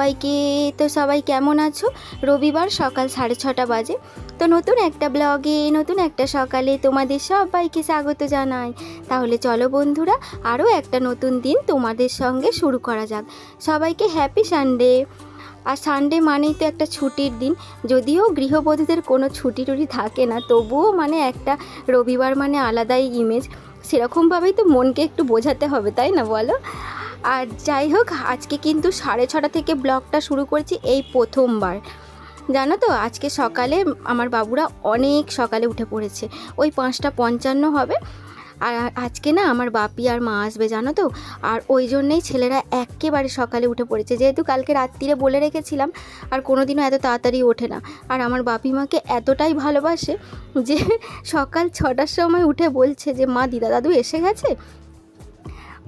সবাইকে, তো সবাই কেমন আছো? রবিবার সকাল সাড়ে ছটা বাজে। তো নতুন একটা ব্লগে, নতুন একটা সকালে তোমাদের সবাইকে স্বাগত জানাই। তাহলে চলো বন্ধুরা, আরও একটা নতুন দিন তোমাদের সঙ্গে শুরু করা যাক। সবাইকে হ্যাপি সানডে আর সানডে মানেই তো একটা ছুটির দিন। যদিও গৃহবধূদের কোনো ছুটি টুটি থাকে না, তবুও মানে একটা রবিবার মানে আলাদাই ইমেজ সেরকমভাবেই তো মনকে একটু বোঝাতে হবে, তাই না বলো? আর যাই হোক, আজকে কিন্তু সাড়ে ছটা থেকে ব্লগটা শুরু করেছি এই প্রথমবার। জানো তো, আজকে সকালে আমার বাবুরা অনেক সকালে উঠে পড়েছে। ওই পাঁচটা পঞ্চান্ন হবে। আর আজকে না আমার বাপি আর মা আসবে, জানো তো। আর ওই জন্যেই ছেলেরা একেবারে সকালে উঠে পড়েছে। যেহেতু কালকে রাত্রিরে বলে রেখেছিলাম, আর কোনোদিনও এত তাড়াতাড়ি ওঠে না। আর আমার বাপি মাকে এতটাই ভালোবাসে যে সকাল ছটার সময় উঠে বলছে যে, মা, দিদা, দাদু এসে গেছে?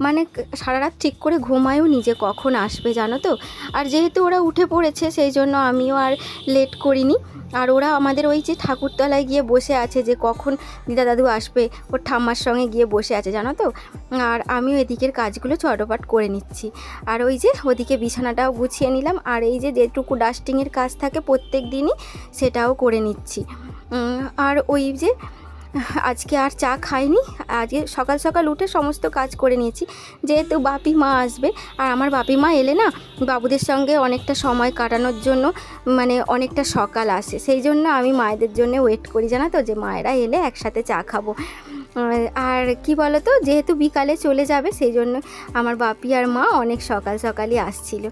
মানে সারা রাত ঠিক করে ঘুমায়ও নিজে কখন আসবে জানো তো? আর যেহেতু ওরা উঠে পড়েছে, সেই জন্য আমিও আর লেট করিনি। আর ওরা আমাদের ওই যে ঠাকুরতলায় গিয়ে বসে আছে যে কখন দিদা দাদু আসবে, ওর ঠাম্মার সঙ্গে গিয়ে বসে আছে জানো তো? আর আমিও এদিকের কাজগুলো চটপট করে নিচ্ছি। আর ওই যে ওদিকে বিছানাটাও গুছিয়ে নিলাম, আর এই যে যেটুকু ডাস্টিংয়ের কাজ থাকে প্রত্যেক দিনই সেটাও করে নিচ্ছি। আর ওই যে আজকে আর চা খাইনি। আজকে সকাল সকাল উঠে সমস্ত কাজ করে নিয়েছি। যেহেতু বাপি মা আসবে, আর আমার বাপি মা এলে না, বাবুদের সঙ্গে অনেকটা সময় কাটানোর জন্য মানে অনেকটা সকাল আসে। সেই জন্য আমি মায়েদের জন্য ওয়েট করি, জানো তো? যে মায়েরা এলে একসাথে চা খাব। আর কি বলো তো যেহেতু বিকালে চলে যাবে, সেই জন্য আমার বাপি আর মা অনেক সকাল সকালই আসছিল।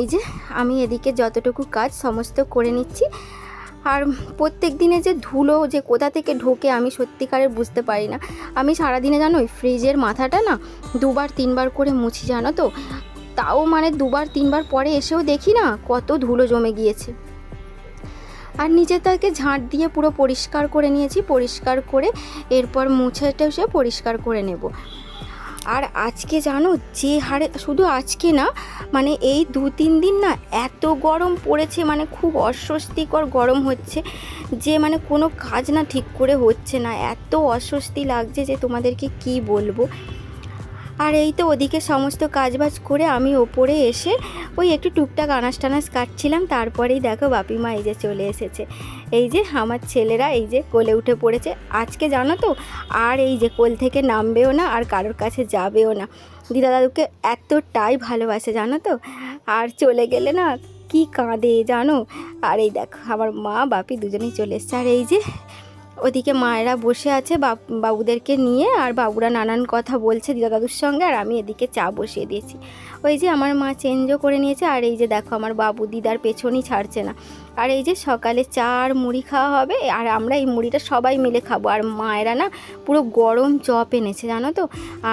এই যে, আমি এদিকে যতটুকু কাজ সমস্ত করে নিচ্ছি। আর প্রত্যেক দিনে যে ধুলো যে কোথা থেকে ঢোকে আমি সত্যিকারের বুঝতে পারি না। আমি সারাদিনে জানো ফ্রিজের মাথাটা না দুবার তিনবার করে মুছি, জানো তো? তাও মানে দুবার তিনবার পরে এসেও দেখি না কত ধুলো জমে গিয়েছে। আর নিচে তাকে ঝাঁট দিয়ে পুরো পরিষ্কার করে নিয়েছি, পরিষ্কার করে এরপর মুছে টুছে পরিষ্কার করে নেব। আর আজকে জানো, যে হারে, শুধু আজকে না মানে এই দু তিন দিন না এত গরম পড়েছে মানে খুব অস্বস্তিকর গরম হচ্ছে, যে মানে কোনো কাজ না ঠিক করে হচ্ছে না। এত অস্বস্তি লাগছে যে তোমাদেরকে কি বলব। আর এই তো ওদিকে সমস্ত কাজবাজ করে আমি ওপরে এসে ওই একটু টুকটাক আনাজ টানাজ কাটছিলাম, তারপরেই দেখো বাপি মা এই যে চলে এসেছে। এই যে আমার ছেলেরা এই যে কোলে উঠে পড়েছে। আজকে জানো তো? আর এই যে কোল থেকে নামবেও না, আর কারোর কাছে যাবেও না। দিদা দাদুকে এতটাই ভালোবাসে, জানো তো? আর চলে গেলে না কি কাঁদে, জানো? আর এই দেখো, আমার মা বাপি দুজনেই চলে এসছে। আর এই যে ওদিকে মায়েরা বসে আছে বাবুদেরকে নিয়ে আর বাবুরা নানান কথা বলছে দিদা দাদুর সঙ্গে আর আমি এদিকে চা বসিয়ে দিয়েছি। ওই যে আমার মা চেঞ্জও করে নিয়েছে আর এই যে দেখো আমার বাবু দিদার পেছনই ছাড়ছে না। আর এই যে সকালে চা আর মুড়ি খাওয়া হবে, আর আমরা এই মুড়িটা সবাই মিলে খাব। আর মায়েরা না পুরো গরম চপ এনেছে জানো তো?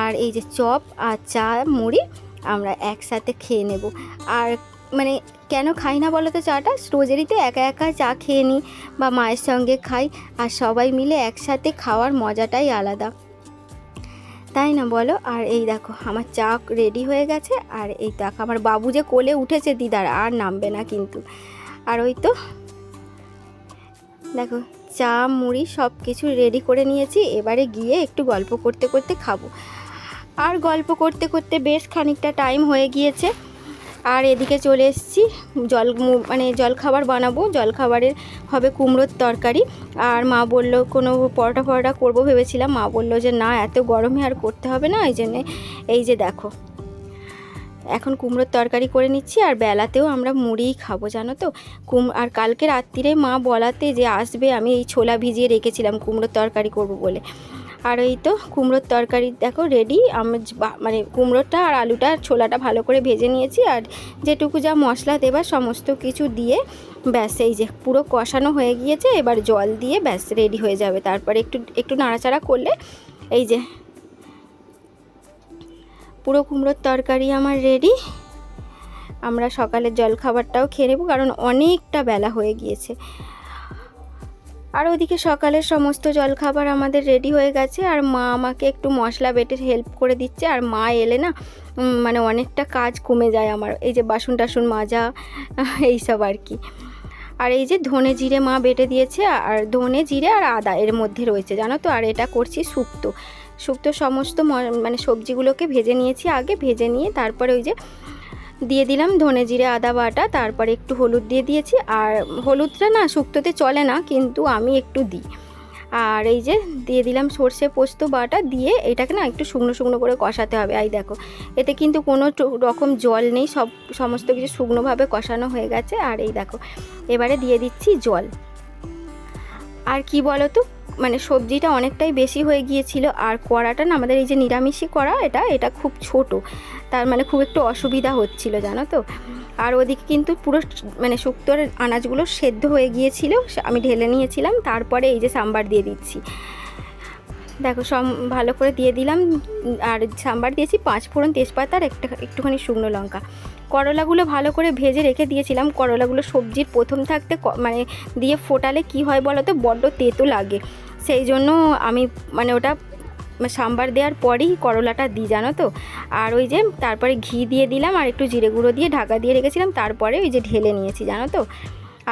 আর এই যে চপ আর চা মুড়ি আমরা একসাথে খেয়ে নেব। আর মানে কেন খাই না বলো তো চাটা? রোজেরই তো একা একা চা খেয়ে নিই বা মায়ের সঙ্গে খাই আর সবাই মিলে একসাথে খাওয়ার মজাটাই আলাদা। তাই না বলো? আর এই দেখো, আমার চা রেডি হয়ে গেছে আর এই দেখো, আমার বাবু যে কোলে উঠেছে দিদার, আর নামবে না কিন্তু। আর ওই তো দেখো, চা, মুড়ি সব কিছু রেডি করে নিয়েছি, এবারে গিয়ে একটু গল্প করতে করতে খাব। আর গল্প করতে করতে বেশ খানিকটা টাইম হয়ে গিয়েছে। আর এদিকে চলে এসেছি। জল মানে জলখাবার বানাবো। জলখাবারের হবে কুমড়োর তরকারি। আর মা বলল, কোনো পরোটা ফরোটা করব ভেবেছিলাম। মা বলল যে, না, এত গরমে আর করতে হবে না। এই জন্যে, এই যে দেখো। এখন কুমড়োর তরকারি করে নিচ্ছি। আর বেলাতেও আমরা মুড়িই খাব, জানো তো? কুম, আর কালকে রাত্রিরে মা বলাতে যে আসবে, আমি এই ছোলা ভিজিয়ে রেখেছিলাম, কুমড়োর তরকারি করব বলে। আর এই তো কুমড়োর তরকারি, দেখো রেডি আমি মানে কুমড়োটা আর আলুটা, ছোলাটা ভালো করে ভেজে নিয়েছি আর যেটুকু যা মশলা দেবার সমস্ত কিছু দিয়ে ব্যাস এই যে পুরো কষানো হয়ে গিয়েছে, এবার জল দিয়ে ব্যাস রেডি হয়ে যাবে। তারপরে একটু একটু নাড়াচাড়া করলে এই যে পুরো কুমড়োর তরকারি আমার রেডি আমরা সকালের জলখাবারটাও খেয়ে নেব, কারণ অনেকটা বেলা হয়ে গিয়েছে। আর ওদিকে সকালের সমস্ত জলখাবার আমাদের রেডি হয়ে গেছে, আর মা আমাকে একটু মশলা বেটে হেল্প করে দিচ্ছে, আর মা এলে না মানে অনেকটা কাজ কমে যায় আমার, এই যে বাসন টাসন মাজা এইসব আর কি। আর এই যে ধনে জিরে মা বেটে দিয়েছে, আর ধনে জিরে আর আদা এর মধ্যে রয়েছে, জানো তো? আর এটা করছি শুক্তো শুক্তো সমস্ত মানে সবজিগুলোকে ভেজে নিয়েছি, আগে ভেজে নিয়ে তারপরে ওই যে দিয়ে দিলাম ধনে জিরে, আদা বাটা, তারপরে একটু হলুদ দিয়ে দিয়েছি। আর হলুদটা না শুক্তোতে চলে না, কিন্তু আমি একটু দিই। আর এই যে দিয়ে দিলাম সর্ষে পোস্ত বাটা দিয়ে এটাকে না একটু শুকনো শুকনো করে কষাতে হবে। এই দেখো, এতে কিন্তু কোনো রকম জল নেই, সব সমস্ত কিছু শুকনোভাবে কষানো হয়ে গেছে। আর এই দেখো, এবারে দিয়ে দিচ্ছি জল। আর কি বলো তো? মানে সবজিটা অনেকটাই বেশি হয়ে গিয়েছিল। আর কড়াটা না আমাদের এই যে নিরামিষই করা এটা এটা খুব ছোট। তার মানে খুব একটু অসুবিধা হচ্ছিল, জানো তো? আর ওদিকে কিন্তু পুরো মানে শুক্তোর আনাজগুলো সেদ্ধ হয়ে গিয়েছিল আমি ঢেলে নিয়েছিলাম, তারপরে এই যে সাম্বার দিয়ে দিচ্ছি। দেখো, সব ভালো করে দিয়ে দিলাম, আর সাম্বার দিয়েছি পাঁচ ফোড়ন তেজপাতা আর একটা, একটুখানি শুকনো লঙ্কা। করলাগুলো ভালো করে ভেজে রেখে দিয়েছিলাম, করলাগুলো সবজির প্রথম থাকতে মানে দিয়ে ফোটালে কি হয় বলো তো বড্ড তেতো লাগে। সেই জন্য আমি মানে ওটা সাম্বার দেওয়ার পরেই করলাটা দিই, জানো তো? আর ওই যে তারপরে ঘি দিয়ে দিলাম আর একটু জিরে গুঁড়ো দিয়ে ঢাকা দিয়ে রেখেছিলাম, তারপরে ওই যে ঢেলে নিয়েছি, জানো তো?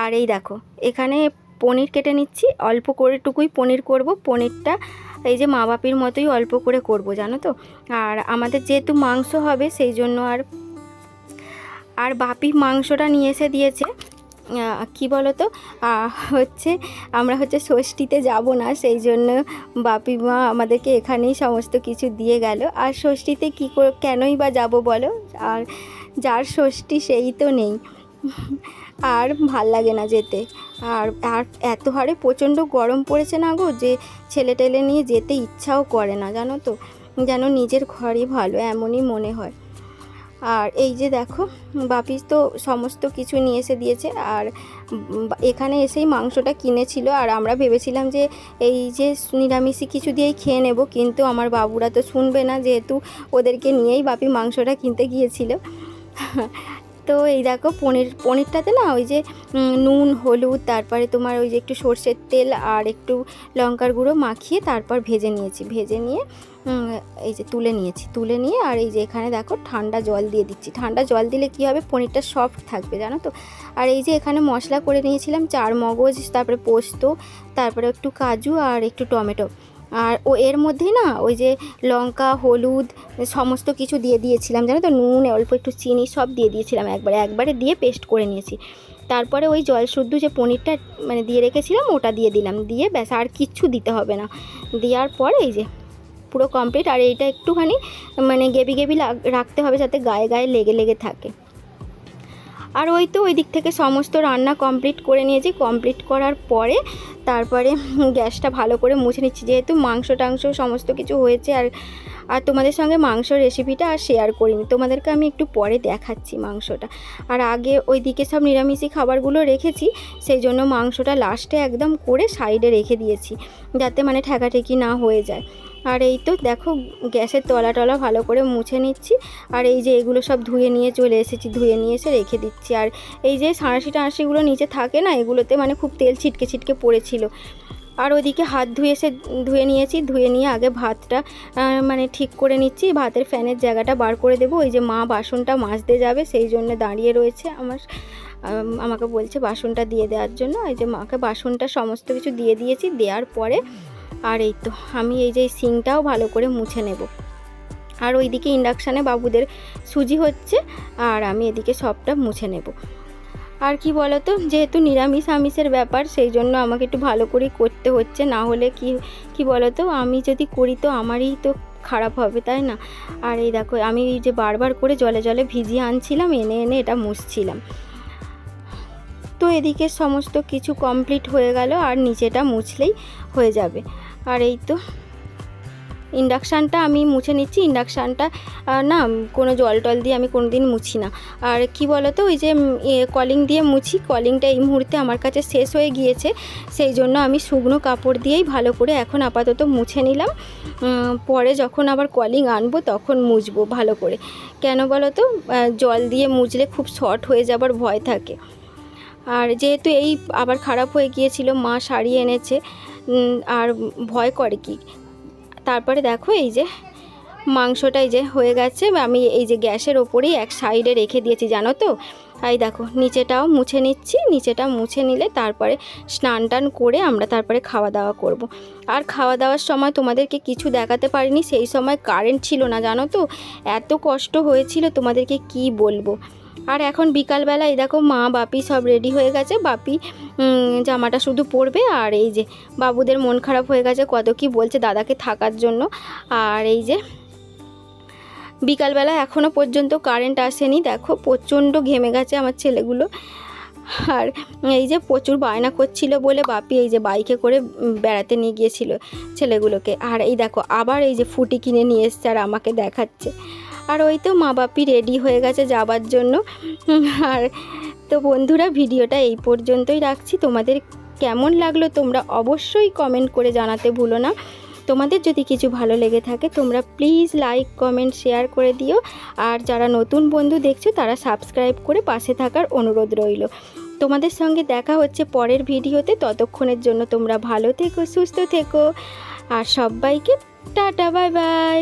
আর এই দেখো, এখানে পনির কেটে নিচ্ছি, অল্প করে টুকুই পনির করব, পনিরটা এই যে মা বাপির মতোই অল্প করে করব, জানো তো? আর আমাদের যেহেতু মাংস হবে, সেই জন্য আর আর বাপি মাংসটা নিয়ে এসে দিয়েছে। কি বলো তো হচ্ছে আমরা হচ্ছে ষষ্ঠীতে যাব না, সেই জন্য বাপি মা আমাদেরকে এখানেই সমস্ত কিছু দিয়ে গেল। আর ষষ্ঠীতে কী কেনই বা যাব বলো? আর যার ষষ্ঠী সেই তো নেই। আর ভালো লাগে না যেতে। আর আর এত হারে প্রচণ্ড গরম পড়েছে না গো যে ছেলে টেলে নিয়ে যেতে ইচ্ছাও করে না, জানো তো? যেন নিজের ঘরই ভালো, এমনই মনে হয়। আর এই যে দেখো, বাপি তো সমস্ত কিছু নিয়ে এসে দিয়েছে আর এখানে এসেই মাংসটা কিনেছিল আর আমরা ভেবেছিলাম যে এই যে নিরামিষি কিছু দিয়েই খেয়ে নেব, কিন্তু আমার বাবুরা তো শুনবে না যেহেতু ওদেরকে নিয়েই বাপি মাংসটা কিনতে গিয়েছিল। তো এই দেখো পনির, পনিরটাতে না ওই যে নুন, হলুদ, তারপরে তোমার ওই যে একটু সর্ষের তেল আর একটু লঙ্কার গুঁড়ো মাখিয়ে তারপর ভেজে নিয়েছি। ভেজে নিয়ে এই যে তুলে নিয়েছি। তুলে নিয়ে আর এই যে এখানে দেখো ঠান্ডা জল দিয়ে দিচ্ছি। ঠান্ডা জল দিলে কি হবে? পনিরটা সফট থাকবে, জানো তো? আর এই যে এখানে মশলা করে নিয়েছিলাম চার মগজ, তারপরে পোস্ত, তারপরে একটু কাজু আর একটু টমেটো। আর ও এর মধ্যেই না ওই যে লঙ্কা, হলুদ, সমস্ত কিছু দিয়ে দিয়েছিলাম, জানো তো? নুন, অল্প একটু চিনি সব দিয়ে দিয়েছিলাম একবারে। একবারে দিয়ে পেস্ট করে নিয়েছি। তারপরে ওই জল শুদ্ধ যে পনিরটা মানে দিয়ে রেখেছিলাম, ওটা দিয়ে দিলাম। দিয়ে ব্যাস, আর কিচ্ছু দিতে হবে না। দেওয়ার পরে এই যে পুরো কমপ্লিট আর এইটা একটুখানি মানে গেবি গেবি রাখতে হবে যাতে গায়ে গায়ে লেগে লেগে থাকে। আর ওই তো ওই দিক থেকে সমস্ত রান্না কমপ্লিট করে নিয়েছি। কমপ্লিট করার পরে তারপরে গ্যাসটা ভালো করে মুছে নিচ্ছি। যেহেতু মাংস টাংস সমস্ত কিছু হয়েছে আর আর তোমাদের সঙ্গে মাংস রেসিপিটা আর শেয়ার করিনি। তোমাদেরকে আমি একটু পরে দেখাচ্ছি মাংসটা। আর আগে ওই দিকে সব নিরামিষি খাবারগুলো রেখেছি, সেই জন্য মাংসটা লাস্টে একদম করে সাইডে রেখে দিয়েছি। যাতে মানে ঠেকাঠেকি না হয়ে যায়। আর এই তো দেখো গ্যাসের তলা টলা ভালো করে মুছে নিচ্ছি। আর এই যে এগুলো সব ধুয়ে নিয়ে চলে এসেছি, ধুয়ে নিয়ে এসে রেখে দিচ্ছি। আর এই যে সাঁড়াশি টাঁড়াশিগুলো নিচে থাকে না, এগুলোতে মানে খুব তেল ছিটকে ছিটকে পড়েছিল। আর ওদিকে হাত ধুয়ে এসে ধুয়ে নিয়েছি, ধুয়ে নিয়ে আগে ভাতটা মানে ঠিক করে নিচ্ছি। ভাতের ফ্যানের জায়গাটা বার করে দেবো। ওই যে মা বাসনটা মাজতে যাবে, সেই জন্য দাঁড়িয়ে রয়েছে আমার আমাকে বলছে বাসনটা দিয়ে দেওয়ার জন্য। এই যে মাকে বাসনটা সমস্ত কিছু দিয়ে দিয়েছি। দেওয়ার পরে আর এই তো, আমি এই যে সিংটাও ভালো করে মুছে নেব। আর ওইদিকে ইন্ডাকশানে বাবুদের সুজি হচ্ছে, আর আমি এদিকে সবটা মুছে নেব। আর কি বলতো, যেহেতু নিরামিষ আমিষের ব্যাপার, সেই জন্য আমাকে একটু ভালো করেই করতে হচ্ছে, না হলে কি কি বলতো, আমি যদি করি তো আমারই তো খারাপ হবে, তাই না? আর এই দেখো, আমি এই যে বারবার করে জলে জলে ভিজিয়ে আনছিলাম, এনে এনে এটা মুছছিলাম। তো এদিকে সমস্ত কিছু কমপ্লিট হয়ে গেল, আর নিচেটা মুছলেই হয়ে যাবে। আর এই তো, ইন্ডাকশানটা আমি মুছে নিচ্ছি। ইন্ডাকশানটা না, কোনো জল টল দিয়ে আমি কোনো দিন মুছি না। আর কি বলো তো ওই যে কলিং দিয়ে মুছি, কলিংটা এই মুহূর্তে আমার কাছে শেষ হয়ে গিয়েছে। সেই জন্য আমি শুকনো কাপড় দিয়েই ভালো করে এখন আপাতত মুছে নিলাম। পরে যখন আবার কলিং আনব, তখন মুছবো ভালো করে। কেন বলো তো জল দিয়ে মুছলে খুব শর্ট হয়ে যাবার ভয় থাকে। আর যেহেতু এই আবার খারাপ হয়ে গিয়েছিল, মা শাড়ি এনেছে আর ভয় করে কি? তারপরে দেখো এই যে মাংসটাই যে হয়ে গেছে, আমি এই যে গ্যাসের ওপরেই এক সাইডে রেখে দিয়েছি, জানো তো? এই দেখো, নিচেটাও মুছে নিচ্ছি, নিচেটা মুছে নিলে তারপরে স্নান টান করে আমরা তারপরে খাওয়া দাওয়া করব। আর খাওয়া দাওয়ার সময় তোমাদেরকে কিছু দেখাতে পারিনি, সেই সময় কারেন্ট ছিল না, জানো তো? এত কষ্ট হয়েছিল তোমাদেরকে কি বলব? আর এখন বিকালবেলা এই দেখো মা, বাপি সব রেডি হয়ে গেছে। বাপি জামাটা শুধু পরবে আর এই যে বাবুদের মন খারাপ হয়ে গেছে, কত কি বলছে দাদাকে থাকার জন্য। আর এই যে বিকালবেলা এখনও পর্যন্ত কারেন্ট আসেনি। দেখো, প্রচণ্ড ঘেমে গেছে আমার ছেলেগুলো। আর এই যে প্রচুর বায়না করছিল বলে বাপি এই যে বাইকে করে বেড়াতে নিয়ে গিয়েছিল ছেলেগুলোকে। আর এই দেখো, আবার এই যে ফুটি কিনে নিয়ে এসছে আর আমাকে দেখাচ্ছে। আর ওই তো মা বাপি রেডি হয়ে গেছে যাবার জন্য। আর তো বন্ধুরা, ভিডিওটা এই পর্যন্তই রাখছি। তোমাদের কেমন লাগল তোমরা অবশ্যই কমেন্ট করে জানাতে ভুলো না। তোমাদের যদি কিছু ভালো লেগে থাকে, তোমরা প্লিজ লাইক কমেন্ট শেয়ার করে দিও। আর যারা নতুন বন্ধু দেখছ, তারা সাবস্ক্রাইব করে পাশে থাকার অনুরোধ রইল। তোমাদের সঙ্গে দেখা হচ্ছে পরের ভিডিওতে। ততক্ষণের জন্য তোমরা ভালো থেকো, সুস্থ থেকো। আর সবাইকে টাটা বাই বাই